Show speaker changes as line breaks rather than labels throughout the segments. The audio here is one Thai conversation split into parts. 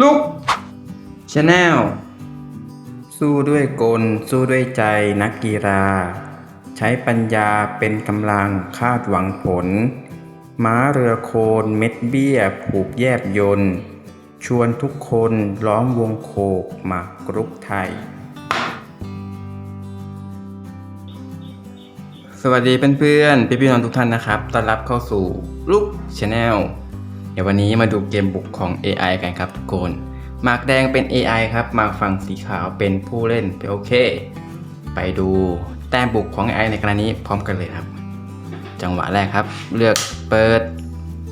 ลุกชาแนลสู้ด้วยกล สู้ด้วยใจนักกีฬา ใช้ปัญญาเป็นกำลังคาดหวังผล ม้าเรือโคนเม็ดเบี้ย ผูกแยบยนต์ชวนทุกคนล้อมวงโคกมากรุกไทย สวัสดีเพื่อนๆพี่ๆน้องทุกท่านนะครับ ต้อนรับเข้าสู่ลุกชาแนล ดี๋ยววันนี้มาดูเกมบุกของ AI กันครับทุกคนหมากแดงเป็น AI ครับหมากฝั่งสีขาวเป็นผู้เล่นไปโอเค ไปดูแต้มบุกของ AI ในครั้งนี้พร้อมกันเลยครับ จังหวะแรกครับ เลือกเปิด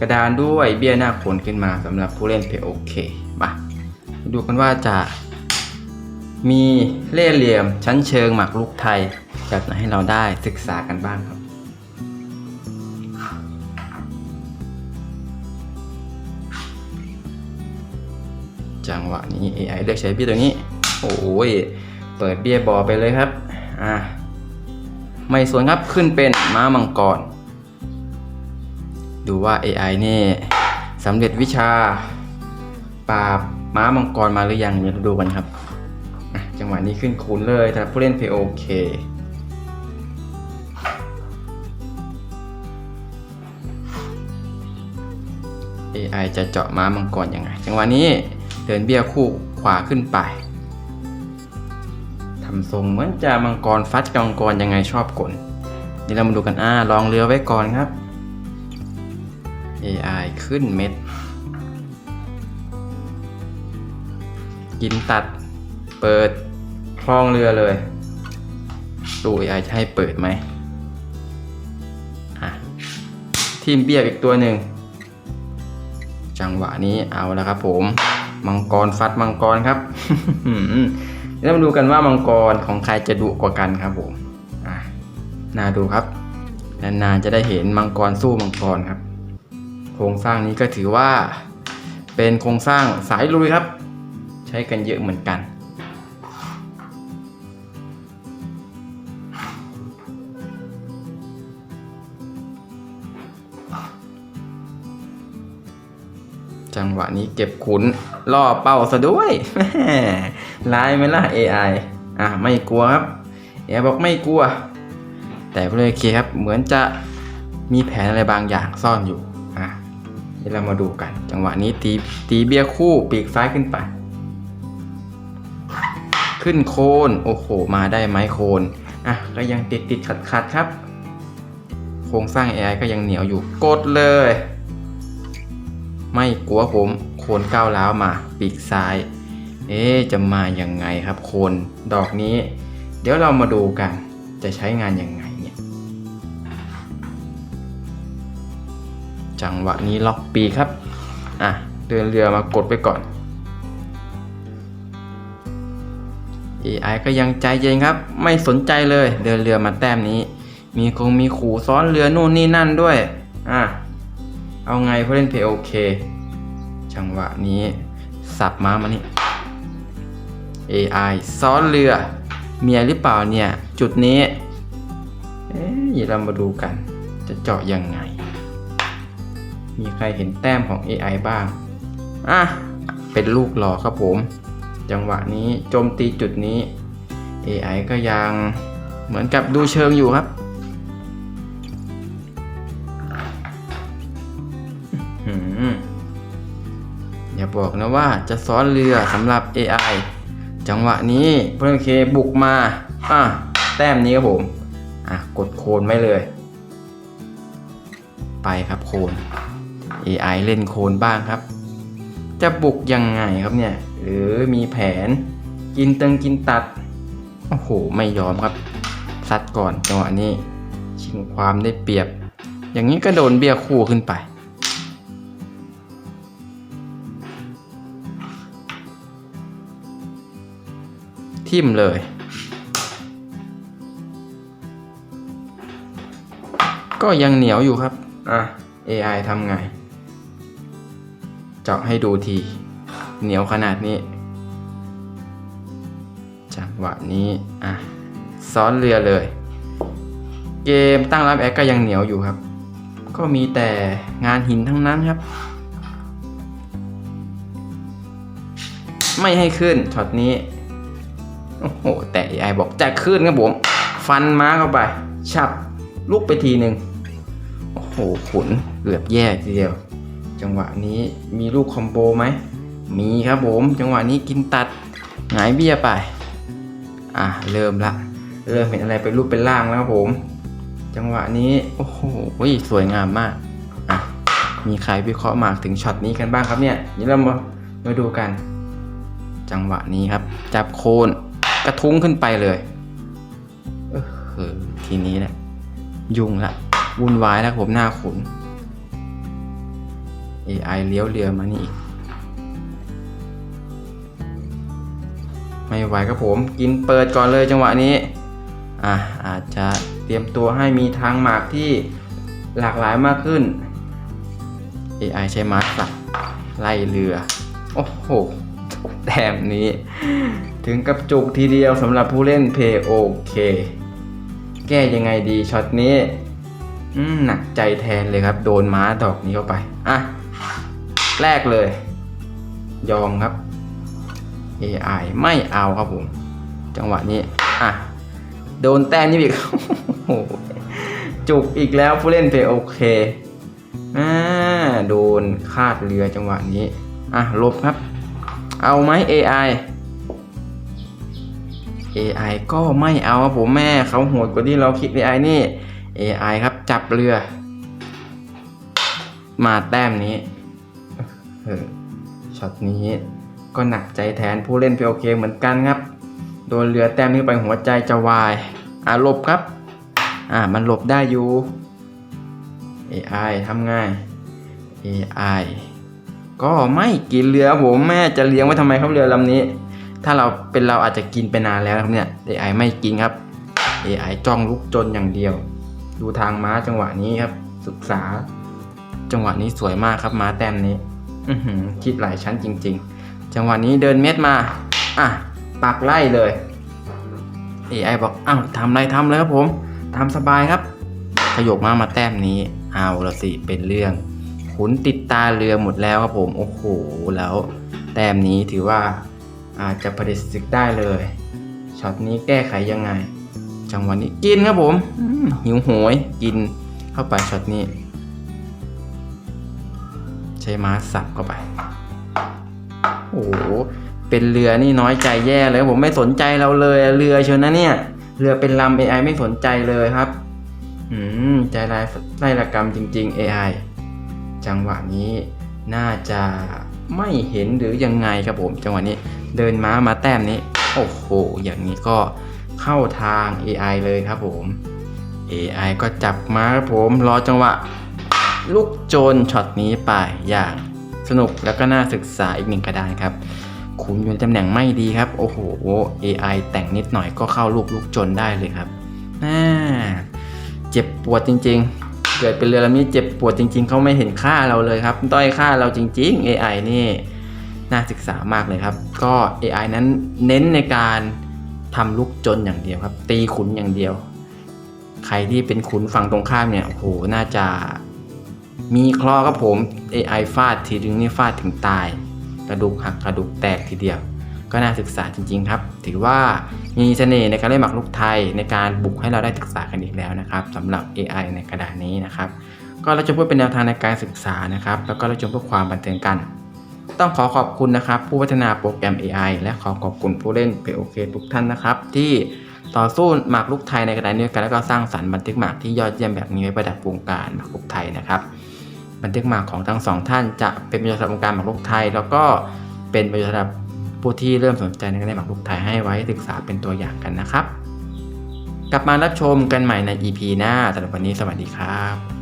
กระดานด้วยเบี้ยหน้าโขนขึ้นมาสำหรับผู้เล่นเพโอเคมาดูกันว่าจะ มีเล่เหลี่ยมชั้นเชิงหมากรุกไทย แบบไหนให้เราได้ศึกษากันบ้างครับ จังหวะนี้ AI เลือกใช้เบี้ยตัวนี้ โอ้ย เปิดเบี้ยบอไปเลยครับ อะ ไม่สวนครับ ขึ้นเป็นม้ามังกร ดูว่า AI นี่สำเร็จวิชา ปราบม้ามังกรมาหรือยังเดี๋ยวเราดูกันครับจังหวะนี้ขึ้นคูณเลยแต่ผู้เล่นเพโอเค AI จะเจาะม้ามังกรยังไง จังหวะนี้ เดินเบี้ยคู่ขวาขึ้นไปทำทรงเหมือนจะมังกรฟัดกับมังกรยังไงชอบกลเดี๋ยวเรามาดูกันอ่าลองเรือไว้ก่อนครับ AI ขึ้นเม็ด กินตัด เปิดคลองเรือเลย ดู AI จะให้เปิดไหมทีมเบียบอีกตัวหนึ่ง จังหวะนี้เอาแล้วครับผม มังกรฟัดมังกรครับเดี๋ยวมาดูกันว่ามังกรของใครจะดุกว่ากันครับผมน่าดูครับ นานๆจะได้เห็นมังกรสู้มังกรครับ โครงสร้างนี้ก็ถือว่า เป็นโครงสร้างสายลุยครับ ใช้กันเยอะเหมือนกัน จังหวะนี้เก็บขุนล่อเป้าซะด้วยร้ายไหมล่ะ AI อะไม่กลัวครับ AI บอกไม่กลัว แต่ผู้เล่นเคครับเหมือนจะมีแผนอะไรบางอย่างซ่อนอยู่อะเดี๋ยวเรามาดูกัน จังหวะนี้ตีตีเบี้ยคู่ปีกซ้ายขึ้นไป ขึ้นโคนโอ้โหมาได้ไหมโคนอะก็ยังติดติดขัดขัดครับ โครงสร้าง AI ก็ยังเหนียวอยู่กดเลย ไม่กลัวผม โคนก้าวล้าวมาปีกซ้าย เอ๊ะจะมาอยังไงครับโคนดอกนี้ เดี๋ยวเรามาดูกันจะใช้งานยังไงเนี่ย จังหวะนี้ล็อกปีครับ อะ เดินเรือมากดไปก่อน AI ก็ยังใจเย็นครับ ไม่สนใจเลย เดินเรือมาแต้มนี้ มีคงมีขู่ซ้อนเรือนู่นนี่นั่นด้วย อะ เอาไงผู้เล่นเพย์โอเค จังหวะนี้ สับม้ามานี่ AI ซ้อนเรือ เมียหรือเปล่าเนี่ย จุดนี้ เอ๊ะเดี๋ยเรามาดูกัน จะเจาะยังไง มีใครเห็นแต้มของ AI บ้าง อะ เป็นลูกหล่อครับผม จังหวะนี้โจมตีจุดนี้ AI ก็ยังเหมือนกับดูเชิงอยู่ครับ บอกนะว่าจะซ้อนเรือสำหรับ AI จังหวะนี้เพื่อนเคบุกมาอะแต้มนี้ครับผม อะ กดโคนไว้เลย ไปครับโคน AI เล่นโคนบ้างครับ จะบุกยังไงครับเนี่ย หรือมีแผนกินเตึงกินตัด โอ้โห ไม่ยอมครับซัดก่อนจังหวะนี้ชิงความได้เปรียบ อย่างนี้ก็โดนเบี้ยคู่ขึ้นไป ทิ่มเลย ก็ยังเหนียวอยู่ครับ อะ AI ทำไง เจาะให้ดูที เหนียวขนาดนี้จังหวะนี้ อะ ซ้อนเรือเลย เกมตั้งรับแอคก็ยังเหนียวอยู่ครับ ก็มีแต่งานหินทั้งนั้นครับ ไม่ให้ขึ้นช็อตนี้ โอ้โห แต่ AI บอกจะขึ้นครับผม ฟันม้าเข้าไป ฉับลุกไปทีหนึ่งโอ้โหขุนเกือบแย่ทีเดียว จังหวะนี้มีลูกคอมโบไหม มีครับผม จังหวะนี้กินตัดหงายเบี้ยไป อะ เริ่มละ เริ่มเห็นอะไรเป็นรูปเป็นร่างแล้วครับผม จังหวะนี้ โอ้โหสวยงามมาก อะ มีใครวิเคราะห์มากถึงช็อตนี้กันบ้างครับเนี่ยเดี๋ยวเรามามาดูกัน จังหวะนี้ครับ จับโคน กระทุ้งขึ้นไปเลยเออทีนี้แหละยุ่งละวุ่นวายแล้วผมหน้าขุน AI เลี้ยวเรือมานี่อีก ไม่ไหวครับผม กินเปิดก่อนเลยจังหวะนี้ อะอาจจะเตรียมตัวให้มีทางหมากที่หลากหลายมากขึ้น AI ใช้มาร์สับไล่เรือ โอ้โห แต้มนี้ ถึงกับจุกทีเดียวสำหรับผู้เล่นเพโอเค แก้ยังไงดีช็อตนี้หนักใจแทนเลยครับ โดนม้าดอกนี้เข้าไป อะ แรกเลย ยอมครับ AI ไม่เอาครับผม จังหวะนี้ อะ โดนแต้มนี่อีกโอ้โหจุกอีกแล้วผู้เล่นเพโอเคอ่าโดนคาดเรือจังหวะนี้ อะลบครับ เอาไหม AI AI ก็ไม่เอาครับผมแม่เขาโหดกว่าที่เราคิด AI นี่ AI ครับจับเรือ มาแต้มนี้เออช็อตนี้ก็หนักใจแทนผู้เล่น POK เคเหมือนกันครับ โดนเรือแต้มนี้ไปหัวใจจะวายอะหลบครับ อะมันหลบได้อยู่ AI ทำง่าย AI ก็ไม่กินเรือผมแม่จะเลี้ยงไว้ทำไมครับเรือลำนี้ ถ้าเราเป็นเราอาจจะกินไปนานแล้วครับเนี่ย AI ไม่กินครับ AI จ้องลุกจนอย่างเดียว ดูทางม้าจังหวะนี้ครับ ศึกษา จังหวะนี้สวยมากครับม้าแต้มนี้ อืคิดหลายชั้นจริง ๆ จังหวะนี้เดินเม็ดมา อะปักไล่เลย AI บอกอ้าวทำไรทำเลยครับผมทำสบายครับขยกมามาแต้มนี้ เอาละสิเป็นเรื่อง ขุนติดตาเรือหมดแล้วครับผมโอ้โหแล้วแต้มนี้ถือว่าอาจจะประเด็นศึกได้เลยช็อตนี้แก้ไขยังไง จังหวะนี้กินครับผมมหิวโหยกินเข้าไปช็อตนี้ ใช้ม้าสับเข้าไปโอ้โหเป็นเรือนี่น้อยใจแย่เลยผมไม่สนใจเราเลยเรือเชียวนะเนี่ย เรือเป็นลำ AI ไม่สนใจเลยครับ อืมใจร้ายไล่ละกรรมจริง ๆ AI จังหวะนี้น่าจะไม่เห็นหรือยังไงครับผมจังหวะนี้เดินม้ามาแต้มนี้ โอ้โห อย่างนี้ก็เข้าทาง AI เลยครับผม AI ก็จับม้าครับผมรอจังหวะ ลูกโจรช็อตนี้ไปอย่างสนุกแล้วก็น่าศึกษาอีกหนึ่งกระดานครับคุณอยู่ในตำแหน่งไม่ดีครับ โอ้โห AI แต่งนิดหน่อยก็เข้าลูกลูกจนได้เลยครับน่าเจ็บปวดจริง ๆ เกิดเป็นเรือลำนี้เจ็บปวดจริง ๆ เขาไม่เห็นค่าเราเลยครับด้อยค่าเราจริง ๆ AI นี่น่าศึกษามากเลยครับ ก็ AI นั้นเน้นในการทำลูกจนอย่างเดียวครับ ตีขุนอย่างเดียว ใครที่เป็นขุนฝั่งตรงข้ามเนี่ยโอ้โหน่าจะมีคราะห์ครับผม AI ฟาดทีนึงนี่ฟาดถึงตาย กระดูกหักกระดูกแตกทีเดียว ก็น่าศึกษาจริงๆครับ ถือว่ามีเสน่ห์ในการเล่นหมากรุกไทยในการบุกให้เราได้ศึกษากันอีกแล้วนะครับสำหรับ AI ในกระดานนี้นะครับ ก็เราจะพูดเป็นแนวทางในการศึกษานะครับ แล้วก็เราจะพื่อความบันเทิงกัน ต้องขอขอบคุณนะครับ ผู้พัฒนาโปรแกรม AI และขอขอบคุณผู้เล่น POK ทุกท่านนะครับ ที่ต่อสู้หมากรุกไทยในกระดานนี้ด้วกันแล้วก็สร้างสรรค์บันทึกหมากที่ยอดเยี่ยมแบบนี้ไว้ประดับวงการหมากรุกไทยนะครับ บันทึกหมากของทั้งสองท่านจะเป็นประโยชน์สำหรับวงการหมากรุกไทย แล้วก็เป็นประโยชน์สำหรับ ผู้ที่เริ่มสนใจในการเล่นหมากรุกไทยให้ไว้ศึกษาเป็นตัวอย่างกันนะครับ กลับมารับชมกันใหม่ใน EP หน้าสำหรับวันนี้สวัสดีครับ